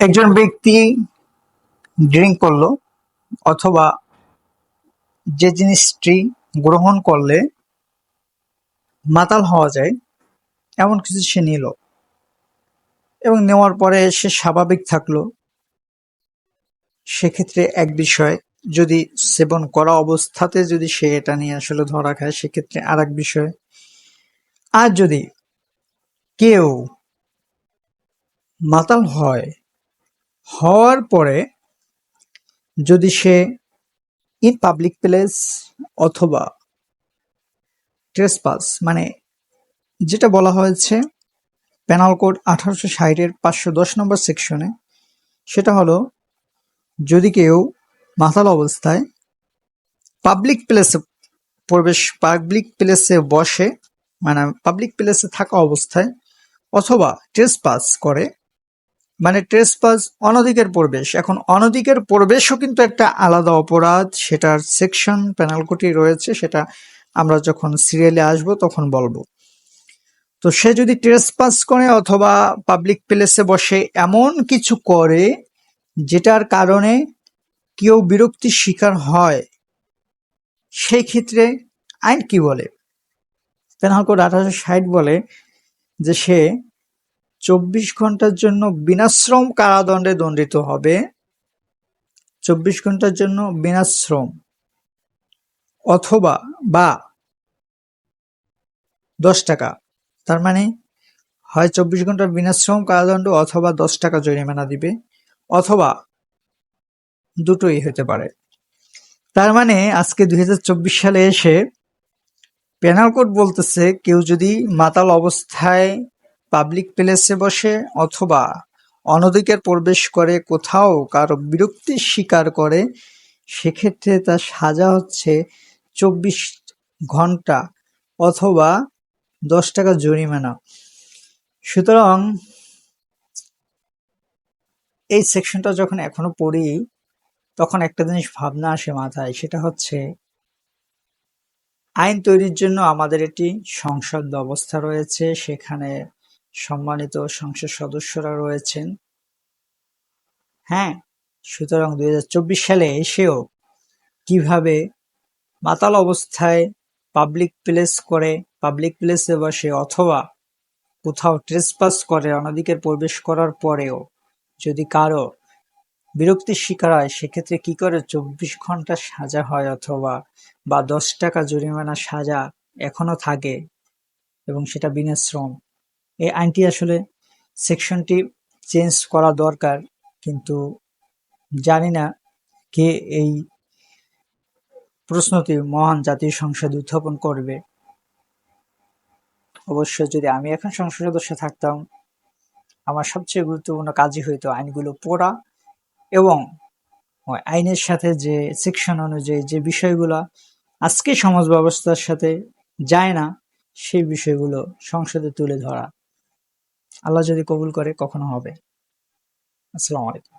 একজন ব্যক্তি ড্রিঙ্ক করল অথবা যে জিনিসটি গ্রহণ করলে মাতাল হওয়া যায়, এমন কিছু সে নিল এবং নেওয়ার পরে সে স্বাভাবিক থাকল। সেক্ষেত্রে এক বিষয়, যদি সেবন করা অবস্থাতে যদি সে এটা নিয়ে আসলে ধরা খায়, সেক্ষেত্রে আর এক বিষয়, আর যদি কেউ মাতাল হয় হওয়ার পরে যদি সে ইন পাবলিক প্লেস অথবা ট্রেসপাস মানে যেটা বলা হয়েছে পেনাল কোড আঠারোশো ষাটের পাঁচশো দশ নম্বর সেকশনে সেটা হলো যদি কেউ মাতাল অবস্থায় পাবলিক প্লেসে প্রবেশ পাবলিক প্লেসে বসে মানে পাবলিক প্লেসে থাকা অবস্থায় অথবা ট্রেসপাস করে মানে ট্রেসপাস অনধিকার প্রবেশ। এখন অনধিকার প্রবেশও কিন্তু একটা আলাদা অপরাধ। সেটার সেকশন পেনালকোটি রয়েছে, সেটা আমরা যখন সিরিয়ালে আসব তখন বলব। তো সে যদি ট্রেসপাস করে অথবা পাবলিক প্লেসে বসে এমন কিছু করে যেটার কারণে কেউ বিরক্তির শিকার হয়, সেই ক্ষেত্রে আইন কি বলে? পেনাল কোড আঠারোশো ষাট বলে যে সে চব্বিশ ঘণ্টার জন্য বিনাশ্রম কারাদণ্ডে দণ্ডিত হবে। চব্বিশ ঘণ্টার জন্য বিনাশ্রম। অথবা, বা, দশ টাকা। তার মানে হয় চব্বিশ ঘণ্টার বিনাশ্রম কারাদণ্ড অথবা দশ টাকা জরিমানা দিবে, অথবা দুটোই হতে পারে। তার মানে আজকে দুই হাজার চব্বিশ সালে এসে পেনাল কোড বলতেছে, কেউ যদি মাতাল অবস্থায় পাবলিক প্লেসে বসে অথবা অনধিকার প্রবেশ করে কোথাও কারও বিরক্তির শিকার করে, সেক্ষেত্রে তার সাজা হচ্ছে চব্বিশ ঘণ্টা অথবা দশ টাকা জরিমানা। সুতরাং এই সেকশনটা যখন এখনও পড়ি, তখন একটা জিনিস ভাবনা আসে মাথায়, সেটা হচ্ছে আইন তৈরির জন্য আমাদের একটি সংসদ ব্যবস্থা রয়েছে, সেখানে সম্মানিত সংসদ সদস্যরা রয়েছেন। হ্যাঁ সুতরাং দুই হাজার চব্বিশ সালে এসেও কীভাবে মাতাল অবস্থায় পাবলিক প্লেস করে পাবলিক প্লেসে বসে অথবা কোথাও ট্রেসপাস করে অনাদিকের প্রবেশ করার পরেও যদি কারও বিরক্তির শিকার হয়, সেক্ষেত্রে কি করে চব্বিশ ঘণ্টা সাজা হয় অথবা বা দশ টাকা জরিমানা সাজা এখনও থাকে এবং সেটা বিনাশ্রম এই আইনটি আসলে সেকশনটি চেঞ্জ করা দরকার, কিন্তু জানি না কে এই প্রশ্নটি মহান জাতীয় সংসদ উত্থাপন করবে। অবশ্য যদি আমি এখন সংসদ সদস্য থাকতাম, আমার সবচেয়ে গুরুত্বপূর্ণ কাজই হইতো আইনগুলো পড়া এবং আইনের সাথে যে সেকশন অনুযায়ী যে বিষয়গুলো আজকে সমাজ ব্যবস্থার সাথে যায় না, সেই বিষয়গুলো সংসদে তুলে ধরা। আল্লাহ যদি কবুল করে কখনো হবে। আসসালামু আলাইকুম।